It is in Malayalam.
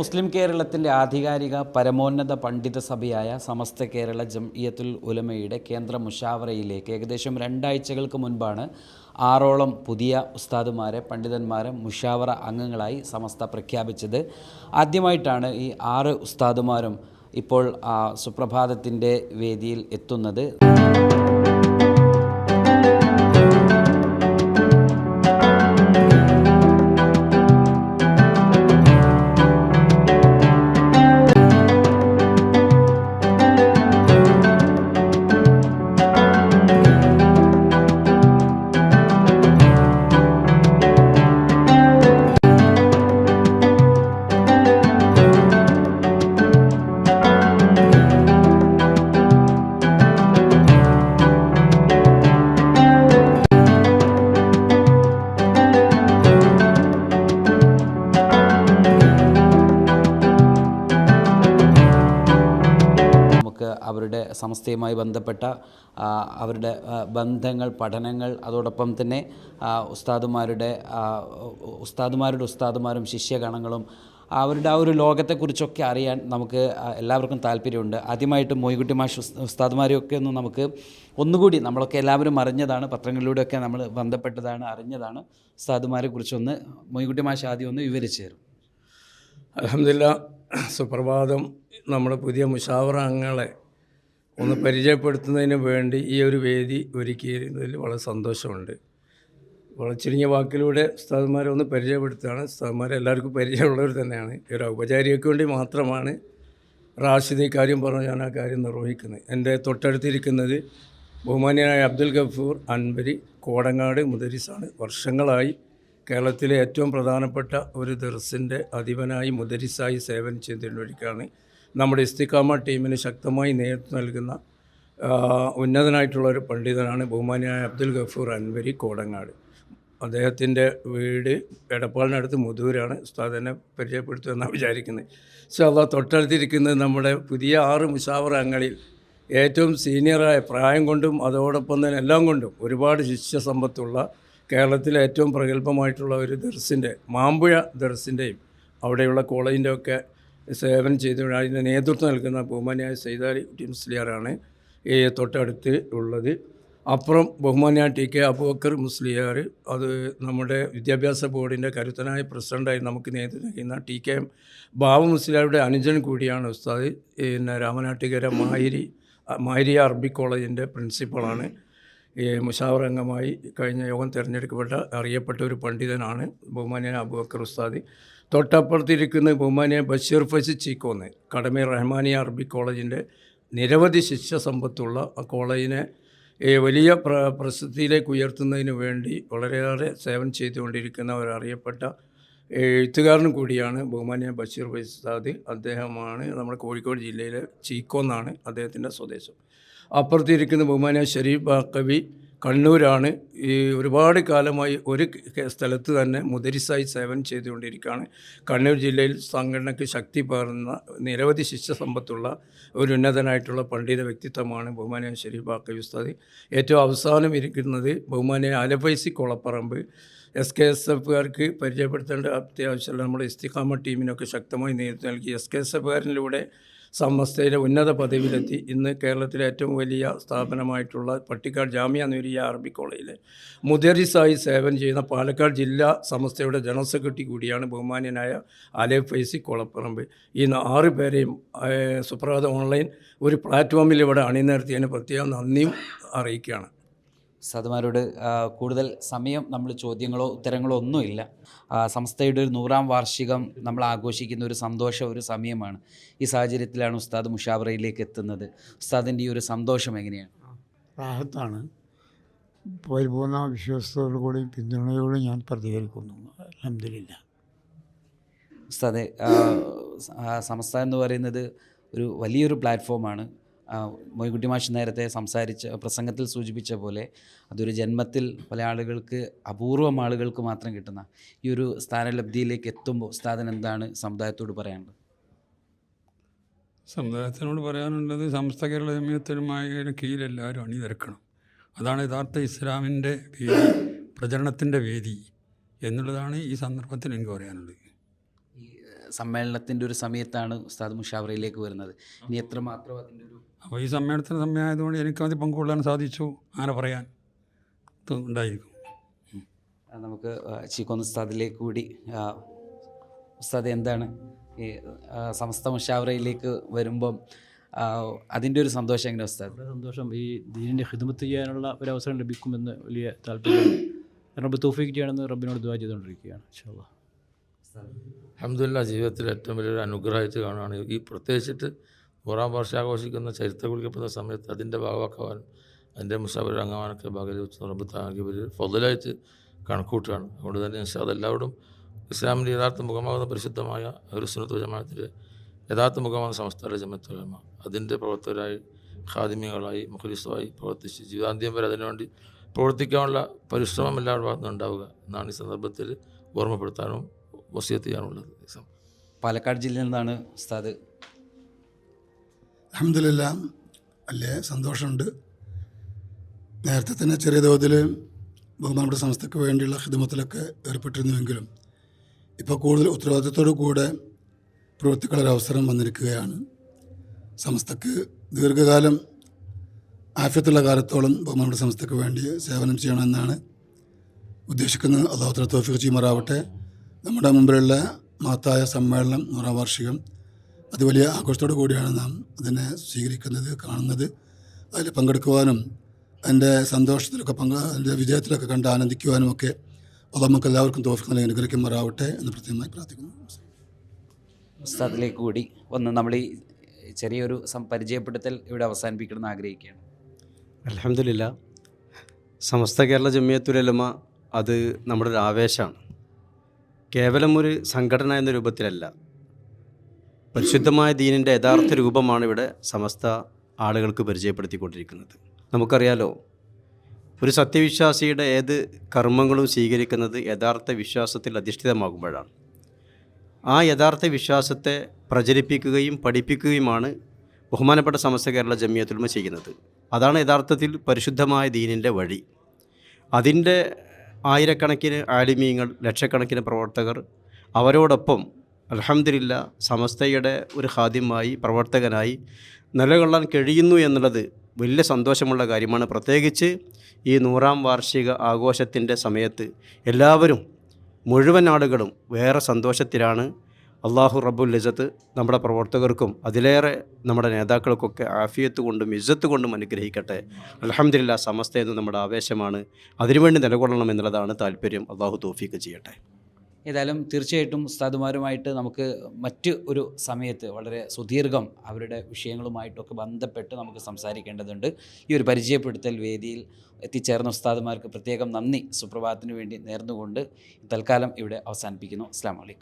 മുസ്ലിം കേരളത്തിന്റെ ആധികാരിക പരമോന്നത പണ്ഡിത സഭയായ സമസ്ത കേരള ജംഇയത്തുൽ ഉലമയുടെ കേന്ദ്ര മുഷാവറയിലേക്ക് ഏകദേശം രണ്ടാഴ്ചകൾക്ക് മുൻപാണ് ആറോളം പുതിയ ഉസ്താദുമാരെ പണ്ഡിതന്മാരെ മുഷാവറ അംഗങ്ങളായി സമസ്ത പ്രഖ്യാപിച്ചത്. ആദ്യമായിട്ടാണ് ഈ ആറ് ഉസ്താദുമാരും ഇപ്പോൾ സുപ്രഭാതത്തിന്റെ വേദിയിൽ എത്തുന്നത്. അവരുടെ സമസ്തയുമായി ബന്ധപ്പെട്ട അവരുടെ ബന്ധങ്ങൾ പഠനങ്ങൾ അതോടൊപ്പം തന്നെ ഉസ്താദുമാരുടെ ഉസ്താദുമാരുടെ ഉസ്താദുമാരും ശിഷ്യഗണങ്ങളും അവരുടെ ആ ഒരു ലോകത്തെക്കുറിച്ചൊക്കെ അറിയാൻ നമുക്ക് എല്ലാവർക്കും താല്പര്യമുണ്ട്. ആദ്യമായിട്ട് മൊയ്കുട്ടി മാഷ് ഉസ്- ഉസ്താദുമാരെയൊക്കെ ഒന്ന് നമുക്ക് ഒന്നുകൂടി നമ്മളൊക്കെ എല്ലാവരും അറിഞ്ഞതാണ് പത്രങ്ങളിലൂടെയൊക്കെ നമ്മൾ ബന്ധപ്പെട്ടതാണ് അറിഞ്ഞതാണ്. ഉസ്താദുമാരെ കുറിച്ചൊന്ന് മൊയ്കുട്ടി മാഷ് ആദ്യം ഒന്ന് വിവരിച്ചു തരും. അലഹമില്ല സുപ്രഭാതം. നമ്മുടെ പുതിയ മുഷാവറ അംഗങ്ങളെ ഒന്ന് പരിചയപ്പെടുത്തുന്നതിന് വേണ്ടി ഈ ഒരു വേദി ഒരുക്കിയിരുന്നതിൽ വളരെ സന്തോഷമുണ്ട്. വളരെ ചുരുങ്ങിയ വാക്കിലൂടെ ഉസ്താദ്മാരെ ഒന്ന് പരിചയപ്പെടുത്തുകയാണ്. ഉസ്താദ്മാരെ എല്ലാവർക്കും പരിചയമുള്ളവർ തന്നെയാണ്. ഒരു ഔപചാരികയ്ക്ക് വേണ്ടി മാത്രമാണ് റാഷിദ് ഈ കാര്യം പറഞ്ഞ് ഞാൻ ആ കാര്യം നിർവഹിക്കുന്നത്. എന്റെ തൊട്ടടുത്തിരിക്കുന്നത് ബഹുമാനിയായ അബ്ദുൽ ഗഫൂർ അൻവരി കോടങ്ങാട് മുദരിസാണ്. വർഷങ്ങളായി കേരളത്തിലെ ഏറ്റവും പ്രധാനപ്പെട്ട ഒരു ദർസിന്റെ അധിപനായി മുദരിസായി സേവനം ചെയ്തുകൊണ്ടിരിക്കുകയാണ്. നമ്മുടെ ഇസ്തിക്കാമ ടീമിന് ശക്തമായി നേതൃത്വം നൽകുന്ന ഉന്നതനായിട്ടുള്ള ഒരു പണ്ഡിതനാണ് ബഹുമാനിയായ അബ്ദുൽ ഗഫൂർ അൻവരി കോടങ്ങാട്. അദ്ദേഹത്തിന്റെ വീട് എടപ്പാളിനടുത്ത് മുതൂരാണ് ഉസ്താദ് എന്നെ പരിചയപ്പെടുത്തുമെന്നാണ് വിചാരിക്കുന്നത്. പക്ഷേ അതാ തൊട്ടടുത്തിരിക്കുന്നത് നമ്മുടെ പുതിയ ആറ് മുസാവർ അംഗങ്ങളിൽ ഏറ്റവും സീനിയറായ പ്രായം കൊണ്ടും അതോടൊപ്പം തന്നെ എല്ലാം കൊണ്ടും ഒരുപാട് ശിഷ്യസമ്പത്തുള്ള കേരളത്തിലെ ഏറ്റവും പ്രഗത്ഭമായിട്ടുള്ള ഒരു ദർസിന്റെ മാമ്പുഴ ദർസിന്റെയും അവിടെയുള്ള കോളേജിന്റെ ഒക്കെ സേവനം ചെയ്ത അതിന്റെ നേതൃത്വം നൽകുന്ന ബഹുമാനിയായ സൈദാലി മുസ്ലിയാറാണ് ഈ തൊട്ടടുത്ത് ഉള്ളത്. അപ്പുറം ബഹുമാനിയ ടി കെ അബൂബക്കർ മുസ്ലിയാർ അത് നമ്മുടെ വിദ്യാഭ്യാസ ബോർഡിന്റെ കരുത്തനായ പ്രസിഡന്റായി നമുക്ക് നേതൃത്വം നൽകുന്ന ടി കെ ബാബു മുസ്ലിയാരുടെ അനുജൻ കൂടിയാണ് ഉസ്താദ്. പിന്നെ രാമനാട്ടുകര മാഹിരി മാഹിരിയ അറബി കോളേജിന്റെ പ്രിൻസിപ്പളാണ്. ഈ മുഷാവറംഗമായി കഴിഞ്ഞ യോഗം തിരഞ്ഞെടുക്കപ്പെട്ട അറിയപ്പെട്ട ഒരു പണ്ഡിതനാണ് ബഹുമാനിയൻ അബുബക്കർ ഉസ്താദി. തൊട്ടപ്പുറത്തിരിക്കുന്ന ബഹുമാനിയ ബഷീർ ഫസി ചീക്കോന്ന് കടമി റഹ്മാനിയ അറബി കോളേജിന്റെ നിരവധി ശിക്ഷ സമ്പത്തുള്ള ആ കോളേജിനെ വലിയ പ്ര പ്രസിദ്ധിയിലേക്ക് ഉയർത്തുന്നതിന് വേണ്ടി വളരെയേറെ സേവനം ചെയ്തുകൊണ്ടിരിക്കുന്ന ഒരു അറിയപ്പെട്ട എഴുത്തുകാരനും കൂടിയാണ് ബഹുമാനിയ ബഷീർ ഫൈസ് ഉസ്താദി. അദ്ദേഹമാണ് നമ്മുടെ കോഴിക്കോട് ജില്ലയിലെ ചീക്കോന്നാണ് അദ്ദേഹത്തിന്റെ സ്വദേശം. അപ്പുറത്തിരിക്കുന്ന ബഹുമാന ഷരീഫ് ബാക്കവി കണ്ണൂരാണ്. ഈ ഒരുപാട് കാലമായി ഒരു സ്ഥലത്ത് തന്നെ മുദരിസായി സേവനം ചെയ്തുകൊണ്ടിരിക്കുകയാണ്. കണ്ണൂർ ജില്ലയിൽ സംഘടനയ്ക്ക് ശക്തി പകർന്ന നിരവധി ശിഷ്യസമ്പത്തുള്ള ഒരു ഉന്നതനായിട്ടുള്ള പണ്ഡിത വ്യക്തിത്വമാണ് ബഹുമാനിയ ഷെരീഫ് ബാക്കവി ഉസ്താദ്. ഏറ്റവും അവസാനം ഇരിക്കുന്നത് ബഹുമാനിയ Alafaizy Kolapparamba. S K S എഫുകാർക്ക് പരിചയപ്പെടുത്തേണ്ട അത്യാവശ്യമുള്ള നമ്മുടെ ഇസ്തിഖാമ ടീമിനൊക്കെ ശക്തമായി നേതൃത്വം നൽകി. എസ് കെ എസ് എഫുകാരനിലൂടെ സമസ്തയുടെ ഉന്നത പദവിയിലെത്തി. ഇന്ന് കേരളത്തിലെ ഏറ്റവും വലിയ സ്ഥാപനമായിട്ടുള്ള പട്ടിക്കാട് ജാമ്യ നൂരിയ അറബി കോളേജിൽ മുദരിസായി സേവനം ചെയ്യുന്ന പാലക്കാട് ജില്ലാ സമസ്തയുടെ ജനറൽ സെക്രട്ടറി കൂടിയാണ് ബഹുമാന്യനായ അലേഫ് ഫൈസി കൊളപ്പറമ്പ്. ഈ ആറ് പേരെയും സുപ്രഭാത ഓൺലൈൻ ഒരു പ്ലാറ്റ്ഫോമിൽ ഇവിടെ അണിനിരത്തിയതിന് പ്രത്യേകം നന്ദിയും അറിയിക്കുകയാണ്. ഉസ്താദുമാരോട് ആ, കൂടുതൽ സമയം നമ്മൾ ചോദ്യങ്ങളോ ഉത്തരങ്ങളോ ഒന്നുമില്ല. സംസ്ഥയുടെ ഒരു നൂറാം വാർഷികം നമ്മൾ ആഘോഷിക്കുന്ന ഒരു സന്തോഷ ഒരു സമയമാണ്. ഈ സാഹചര്യത്തിലാണ് ഉസ്താദ് മുഷാബറയിലേക്ക് എത്തുന്നത്. ഉസ്താദിന്റെ ഈ ഒരു സന്തോഷം എങ്ങനെയാണ്? റാഹത്താണ്. പരിപൂർണ വിശ്വാസത്തോടുകൂടി പിന്തുണയോടും ഞാൻ പ്രതികരിക്കുന്നു. അലഹമില്ല ഉസ്താദെ സമസ്ത എന്ന് പറയുന്നത് ഒരു വലിയൊരു പ്ലാറ്റ്ഫോമാണ്. മൊയ്കുട്ടി മാഷ് നേരത്തെ സംസാരിച്ച പ്രസംഗത്തിൽ സൂചിപ്പിച്ച പോലെ അതൊരു ജന്മത്തിൽ പല ആളുകൾക്ക് അപൂർവം ആളുകൾക്ക് മാത്രം കിട്ടുന്ന ഈ ഒരു സ്ഥാനലബ്ധിയിലേക്ക് എത്തുമ്പോൾ ഉസ്താദൻ എന്താണ് സമുദായത്തോട് പറയാനുള്ളത്? സമുദായത്തിനോട് പറയാനുള്ളത് സമസ്ത കേരള ജമിയത്തിനുമായ കീഴിൽ എല്ലാവരും അണിനിരക്കണം. അതാണ് യഥാർത്ഥ ഇസ്ലാമിന്റെ വേദി പ്രചരണത്തിന്റെ വേദി എന്നുള്ളതാണ് ഈ സന്ദർഭത്തിൽ എനിക്ക് പറയാനുള്ളത്. ഈ സമ്മേളനത്തിന്റെ ഒരു സമയത്താണ് ഉസ്താദ് മുഷാവറയിലേക്ക് വരുന്നത്. ഇനി എത്രമാത്രം അതിന്റെ ഒരു അപ്പോൾ ഈ സമ്മേളനത്തിന് സമയമായതുകൊണ്ട് എനിക്ക് അത് പങ്കുകൊള്ളാൻ സാധിച്ചു. അങ്ങനെ പറയാൻ ഇത് ഉണ്ടായിരിക്കും. ആ, നമുക്ക് ചീക്കോന്ന് ഉസ്താദിലേക്ക് കൂടി ഉസ്താദ് എന്താണ് ഈ സമസ്ത മുഷാവറയിലേക്ക് വരുമ്പം അതിന്റെ ഒരു സന്തോഷം എങ്ങനെ ഉസ്താദ്? സന്തോഷം. ഈ ദീനിന്റെ ഹിദ്മത്ത് ചെയ്യാനുള്ള ഒരു അവസരം ലഭിക്കുമെന്ന് വലിയ താല്പര്യം റബ്ബ് തോഫിക്ക് ചെയ്യണമെന്ന് റബ്ബിനോട് ദുവാ ചെയ്തുകൊണ്ടിരിക്കുകയാണ് ഇൻഷാല്ലാ അഹമ്മദില്ല ജീവിതത്തിൽ ഏറ്റവും വലിയൊരു അനുഗ്രഹമായിട്ട് കാണുകയാണ് ഈ പ്രത്യേകിച്ചിട്ട് നൂറാം വർഷം ആഘോഷിക്കുന്ന ചരിത്രം കുറിക്കപ്പെടുന്ന സമയത്ത് അതിന്റെ ഭാഗമാക്കുവാനും അതിന്റെ മുസാഫർ അംഗമാനൊക്കെ ഭാഗത്തിൽ വെച്ച് റബ്ബത്താക്കി വലിയ ഫൊതലായിട്ട് കണക്കൂട്ടുകയാണ്. അതുകൊണ്ട് തന്നെ ഇൻഷാ എല്ലാവരും ഇസ്ലാമിന്റെ യഥാർത്ഥ മുഖമാകുന്ന പരിശുദ്ധമായ ഒരു സുനത്ത് ജമാഅത്തിന്റെ യഥാർത്ഥ മുഖമാണ് സംസ്ഥാന ജമത്തുലമ അതിന്റെ പ്രവർത്തകരായി ഖാദിമികളായി മുഖലിസുമായി പ്രവർത്തിച്ച് ജീവിതാന്ത്യം വരെ അതിനുവേണ്ടി പ്രവർത്തിക്കാനുള്ള പരിശ്രമം എല്ലാവരുടെ ഭാഗത്തു ഉണ്ടാവുക എന്നാണ് ഈ സന്ദർഭത്തിൽ ഓർമ്മപ്പെടുത്താനും വസിയത്ത് ചെയ്യാനുള്ളത്. പാലക്കാട് ജില്ലയിൽ നിന്നാണ് ഉസ്താദ് അഹമ്മദില്ല അല്ലേ? സന്തോഷമുണ്ട്. നേരത്തെ തന്നെ ചെറിയ തോതിൽ ബഹുമാനപ്പെട്ട സംസ്ഥയ്ക്ക് വേണ്ടിയുള്ള ഹിദമത്തിലൊക്കെ ഏർപ്പെട്ടിരുന്നുവെങ്കിലും ഇപ്പോൾ കൂടുതൽ ഉത്തരവാദിത്തത്തോടു കൂടെ പ്രവർത്തിക്കാനൊരവസരം വന്നിരിക്കുകയാണ്. സംസ്ഥയ്ക്ക് ദീർഘകാലം ആഫ്യത്തുള്ള കാലത്തോളം ബഹുമാനപ്പെട്ട സംസ്ഥയ്ക്ക് വേണ്ടി സേവനം ചെയ്യണമെന്നാണ് ഉദ്ദേശിക്കുന്നത്. അള്ളാഹുത്തല തോഫിക് ചീമറാവട്ടെ നമ്മുടെ മുമ്പിലുള്ള മഹത്തായ സമ്മേളനം നൂറാം വാർഷികം അത് വലിയ ആഘോഷത്തോടു കൂടിയാണ് നാം അതിനെ സ്വീകരിക്കുന്നത് കാണുന്നത്. അതിൽ പങ്കെടുക്കുവാനും അതിന്റെ സന്തോഷത്തിലൊക്കെ പങ്ക് അതിന്റെ വിജയത്തിലൊക്കെ കണ്ട് ആനന്ദിക്കുവാനും ഒക്കെ അത് നമുക്ക് എല്ലാവർക്കും തോഫിക്ക് നൽകി അനുഗ്രഹിക്കുമാറാവട്ടെ എന്ന് പ്രത്യേകമായി പ്രാർത്ഥിക്കുന്നു. കൂടി ഒന്ന് നമ്മൾ ഈ ചെറിയൊരു പരിചയപ്പെടുത്തൽ ഇവിടെ അവസാനിപ്പിക്കണമെന്ന് ആഗ്രഹിക്കുകയാണ്. അലഹമില്ല സമസ്ത കേരള ജമിയത്തുലമ അത് നമ്മുടെ ഒരു ആവേശമാണ്. കേവലം ഒരു സംഘടന എന്ന രൂപത്തിലല്ല. പരിശുദ്ധമായ ദീനിന്റെ യഥാർത്ഥ രൂപമാണ് ഇവിടെ സമസ്ത ആളുകൾക്ക് പരിചയപ്പെടുത്തിക്കൊണ്ടിരിക്കുന്നത്. നമുക്കറിയാലോ ഒരു സത്യവിശ്വാസിയുടെ ഏത് കർമ്മങ്ങളും സ്വീകരിക്കുന്നത് യഥാർത്ഥ വിശ്വാസത്തിൽ അധിഷ്ഠിതമാകുമ്പോഴാണ്. ആ യഥാർത്ഥ വിശ്വാസത്തെ പ്രചരിപ്പിക്കുകയും പഠിപ്പിക്കുകയുമാണ് ബഹുമാനപ്പെട്ട സമസ്ത കേരള ജമിയത്തുൽമ ചെയ്യുന്നത്. അതാണ് യഥാർത്ഥത്തിൽ പരിശുദ്ധമായ ദീനിന്റെ വഴി. അതിന്റെ ആയിരക്കണക്കിന് ആലിമീങ്ങൾ ലക്ഷക്കണക്കിന് പ്രവർത്തകർ അവരോടൊപ്പം അലഹമില്ല സമസ്തയുടെ ഒരു ഹാദ്യമായി പ്രവർത്തകനായി നിലകൊള്ളാൻ കഴിയുന്നു എന്നുള്ളത് വലിയ സന്തോഷമുള്ള കാര്യമാണ്. പ്രത്യേകിച്ച് ഈ നൂറാം വാർഷിക ആഘോഷത്തിന്റെ സമയത്ത് എല്ലാവരും മുഴുവൻ ആളുകളും വേറെ സന്തോഷത്തിലാണ്. അള്ളാഹു റബ്ബുൽ ഇസത്ത് നമ്മുടെ പ്രവർത്തകർക്കും അതിലേറെ നമ്മുടെ നേതാക്കൾക്കൊക്കെ ആഫിയത്ത് കൊണ്ടും ഇജ്ജത്ത് കൊണ്ടും അനുഗ്രഹിക്കട്ടെ. അലഹമില്ല സമസ്ത എന്ന് നമ്മുടെ ആവേശമാണ്. അതിനുവേണ്ടി നിലകൊള്ളണം എന്നുള്ളതാണ് താല്പര്യം. അള്ളാഹു തോഫീക്ക് ചെയ്യട്ടെ. ഏതായാലും തീർച്ചയായിട്ടും ഉസ്താദുമാരുമായിട്ട് നമുക്ക് മറ്റ് ഒരു സമയത്ത് വളരെ സുദീർഘം അവരുടെ വിഷയങ്ങളുമായിട്ടൊക്കെ ബന്ധപ്പെട്ട് നമുക്ക് സംസാരിക്കേണ്ടതുണ്ട്. ഈ ഒരു പരിചയപ്പെടുത്തൽ വേദിയിൽ എത്തിച്ചേർന്ന ഉസ്താദുമാർക്ക് പ്രത്യേകം നന്ദി. സുപ്രഭാതത്തിന് വേണ്ടി നേർന്നുകൊണ്ട് തൽക്കാലം ഇവിടെ അവസാനിപ്പിക്കുന്നു. അസ്സാം വലൈക്കും